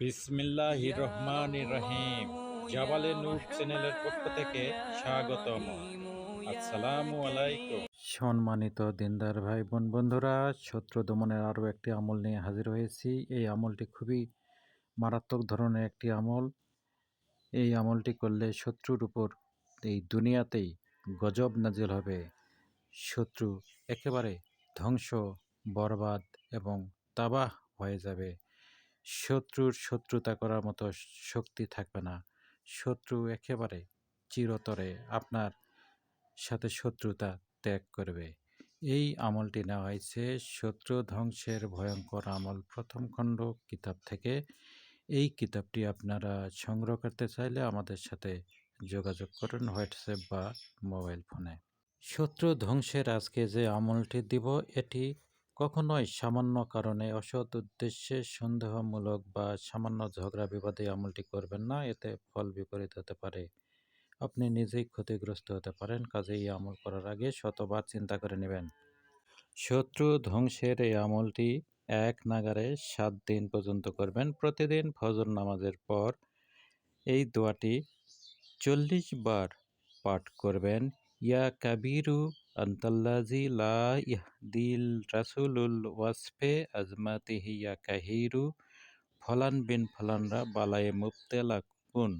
বিসমিল্লাহ রহমান রহিম। জাবালে নূর চ্যানেলের পক্ষ থেকে স্বাগতম। আসসালামু আলাইকুম। সম্মানিত দিনদার ভাই বোন বন্ধুরা শত্রু দমনের আরও একটি আমল নিয়ে হাজির হয়েছি। এই আমলটি খুবই মারাত্মক ধরনের একটি আমল। এই আমলটি করলে শত্রুর উপর এই দুনিয়াতেই গজব নাজিল হবে। শত্রু একেবারে ধ্বংস বরবাদ এবং তাবাহ হয়ে যাবে। শত্রুর শত্রুতা করার মতো শক্তি থাকবে না। শত্রু একেবারে চিরতরে আপনার সাথে শত্রুতা ত্যাগ করবে। এই আমলটি নেওয়া হয়েছে শত্রু ধ্বংসের ভয়ঙ্কর আমল। প্রথম খণ্ড কিতাব থেকে এই কিতাবটি আপনারা সংগ্রহ করতে চাইলে আমাদের সাথে যোগাযোগ করুন হোয়াটসঅ্যাপ বা মোবাইল ফোনে। শত্রু ধ্বংসের আজকে যে আমলটি দিব, এটি কখনোই সামান্য কারণে অসৎ উদ্দেশ্যে সন্দেহমূলক বা সামান্য ঝগড়া বিবাদে আমলটি করবেন না, এতে ফল বিপরীত হতে পারে। আপনি নিজেই ক্ষতিগ্রস্ত হতে পারেন কাজে এই আমল করার আগে শতবার চিন্তা করে নেবেন। শত্রু ধ্বংসের এই আমলটি এক নাগারে সাত দিন পর্যন্ত করবেন। প্রতিদিন ফজর নামাজের পর এই দোয়াটি চল্লিশ বার পাঠ করবেন। ইয়া কাবিরু আন্তাল্লাজি লা ইহদিল রাসুলুল ওয়াসফে আজমাতিহি ইয়া কাহিরু ফলান বিন ফলানরা বালায়ে মুবতেলা কুন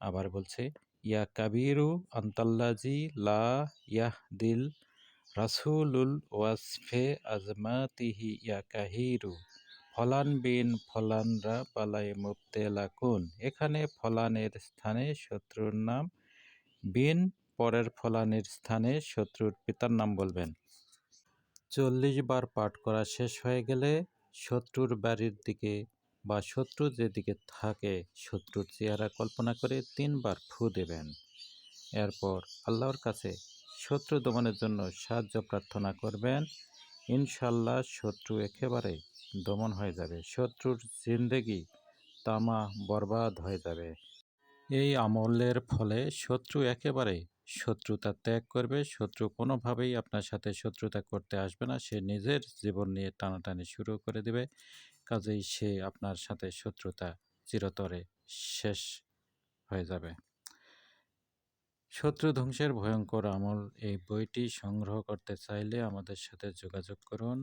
আবার বলছে, ইয়া কাবিরু আন্তাল্লাজি লা ইয়াহদিল রাসুলুল ওয়াসফে আজমাতিহি ইয়া কাহিরু, ফলান বিন ফলানরা বালায়ে মুবতেলা কুন এখানে ফলানের স্থানে শত্রুর নাম বিন পরের ফলানির স্থানে শত্রুর পিতার নাম বলবেন। চল্লিশ বার পাঠ করা শেষ হয়ে গেলে শত্রুর বাড়ির দিকে বা শত্রু যেদিকে থাকে, শত্রুর চেহারা কল্পনা করে তিনবার ফু দেবেন। এরপর আল্লাহর কাছে শত্রু দমনের জন্য সাহায্য প্রার্থনা করবেন। ইনশাল্লাহ শত্রু একেবারে দমন হয়ে যাবে। শত্রুর জিন্দেগি তামা বরবাদ হয়ে যাবে। এই আমলের ফলে শত্রু একেবারে শত্রুতা ত্যাগ করবে। শত্রু কোনোভাবেই আপনার সাথে শত্রুতা করতে আসবে না। সে নিজের জীবন নিয়ে টানাটানি শুরু করে দেবে। কাজেই সে আপনার সাথে শত্রুতা চিরতরে শেষ হয়ে যাবে। শত্রু ধ্বংসের ভয়ঙ্কর আমল এই বইটি সংগ্রহ করতে চাইলে আমাদের সাথে যোগাযোগ করুন।